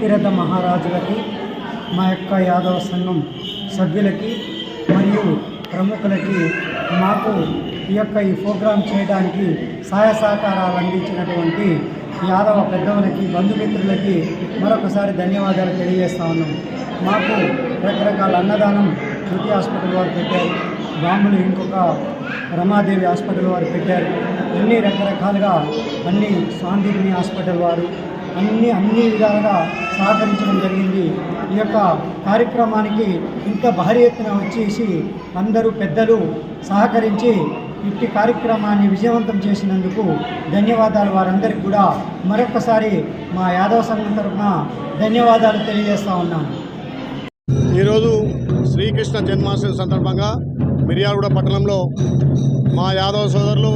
భక్తిరథ మహారాజులకి మా యొక్క యాదవ సంఘం సభ్యులకి మరియు ప్రముఖులకి మాకు ఈ యొక్క ఈ ప్రోగ్రాం చేయడానికి సహాయ సహకారాలు అందించినటువంటి యాదవ పెద్దవులకి బంధుమిత్రులకి మరొకసారి ధన్యవాదాలు తెలియజేస్తా ఉన్నాం. మాకు రకరకాల అన్నదానం శృతి హాస్పిటల్ వారు పెట్టారు. బాంబులు ఇంకొక రమాదేవి హాస్పిటల్ వారు పెట్టారు. అన్ని రకరకాలుగా అన్ని సాందీపిని హాస్పిటల్ వారు అన్ని అన్ని విధాలుగా సహకరించడం జరిగింది. ఈ యొక్క కార్యక్రమానికి ఇంత భారీ ఎత్తున వచ్చేసి అందరూ పెద్దలు సహకరించి ఇట్టి కార్యక్రమాన్ని విజయవంతం చేసినందుకు ధన్యవాదాలు. వారందరికీ కూడా మరొకసారి మా యాదవ సంఘం తరఫున ధన్యవాదాలు తెలియజేస్తా ఉన్నాను. ఈరోజు శ్రీకృష్ణ జన్మాష్టమి సందర్భంగా మిర్యాలగూడ పట్టణంలో మా యాదవ సోదరులు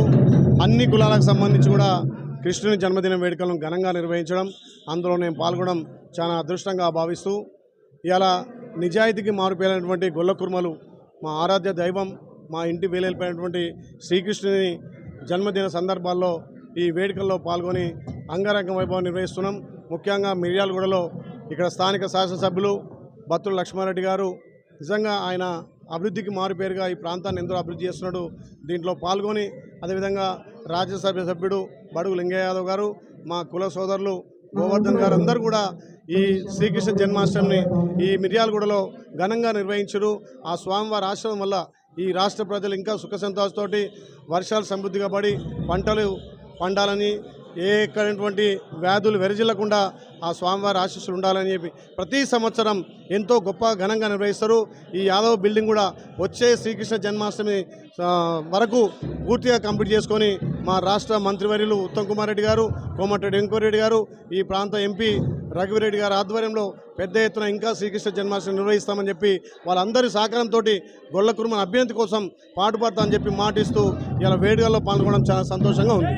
అన్ని కులాలకు సంబంధించి కూడా కృష్ణుని జన్మదిన వేడుకలను ఘనంగా నిర్వహించడం అందులో నేను పాల్గొనడం చాలా అదృష్టంగా భావిస్తూ ఇలా నిజాయితీకి మారుపేరినటువంటి గొల్లకుర్మలు మా ఆరాధ్య దైవం మా ఇంటి వేలైపోయినటువంటి శ్రీకృష్ణుని జన్మదిన సందర్భాల్లో ఈ వేడుకల్లో పాల్గొని అంగరంగ వైభవం నిర్వహిస్తున్నాం. ముఖ్యంగా మిర్యాలగూడలో ఇక్కడ స్థానిక శాసనసభ్యులు బత్తుల లక్ష్మారెడ్డి గారు నిజంగా ఆయన అభివృద్ధికి మారుపేరుగా ఈ ప్రాంతాన్ని ఎందరో అభివృద్ధి చేస్తున్నాడు. దీంట్లో పాల్గొని అదేవిధంగా రాజ్యసభ సభ్యుడు బడుగు లింగయ్య యాదవ్ గారు మా కుల సోదరులు గోవర్ధన్ గారు అందరూ కూడా ఈ శ్రీకృష్ణ జన్మాష్టమిని ఈ మిర్యాలగూడలో ఘనంగా నిర్వహించరు. ఆ స్వామివారి ఆశ్రమం వల్ల ఈ రాష్ట్ర ప్రజలు ఇంకా సుఖ సంతోషతోటి వర్షాలు సమృద్ధిగా పడి పంటలు పండాలని ఏ ఎక్కడటువంటి వ్యాధులు వెరజిల్లకుండా ఆ స్వామివారి ఆశీస్సులు ఉండాలని చెప్పి ప్రతి సంవత్సరం ఎంతో గొప్ప ఘనంగా నిర్వహిస్తారు. ఈ యాదవ్ బిల్డింగ్ కూడా వచ్చే శ్రీకృష్ణ జన్మాష్టమి వరకు పూర్తిగా కంప్లీట్ చేసుకొని మా రాష్ట్ర మంత్రివర్యులు ఉత్తమ్ కుమార్ రెడ్డి గారు కోమటిరెడ్డి వెంకటరెడ్డి గారు ఈ ప్రాంత ఎంపీ రఘువీరెడ్డి గారి ఆధ్వర్యంలో పెద్ద ఎత్తున ఇంకా శ్రీకృష్ణ జన్మాష్టమి నిర్వహిస్తామని చెప్పి వాళ్ళందరి సహకారంతో గొల్ల కుర్మ అభ్యర్థి కోసం పాటుపడతా అని చెప్పి మాటిస్తూ ఇలా వేడుకల్లో పాల్గొనడం చాలా సంతోషంగా ఉంది.